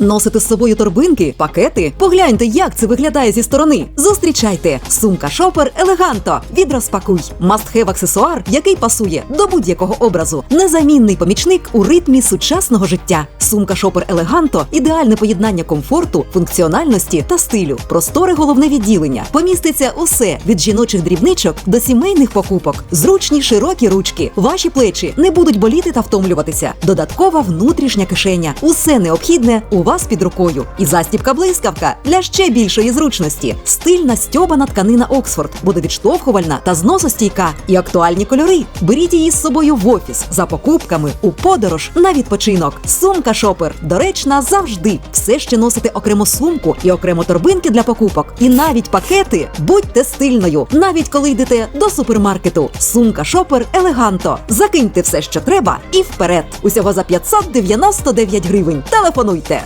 Носите з собою торбинки, пакети? Погляньте, як це виглядає зі сторони. Зустрічайте! Сумка шопер елеганто від розпакуй. Мастхев аксесуар, який пасує до будь-якого образу. Незамінний помічник у ритмі сучасного життя. Сумка шопер елеганто ідеальне поєднання комфорту, функціональності та стилю. Просторе головне відділення. Поміститься усе від жіночих дрібничок до сімейних покупок. Зручні широкі ручки. Ваші плечі не будуть боліти та втомлюватися. Додаткова внутрішня кишеня. Усе необхідне у вас під рукою. І застібка блискавка для ще більшої зручності. Стильна стьобана тканина Оксфорд буде відштовхувальна та зносостійка. І актуальні кольори. Беріть її з собою в офіс за покупками, у подорож на відпочинок. Сумка шопер доречна завжди. Все ще носите окремо сумку і окремо торбинки для покупок. І навіть пакети. Будьте стильною, навіть коли йдете до супермаркету. Сумка шопер елеганто. Закиньте все, що треба, і вперед. Усього за 599 гривень. Телефонуйте.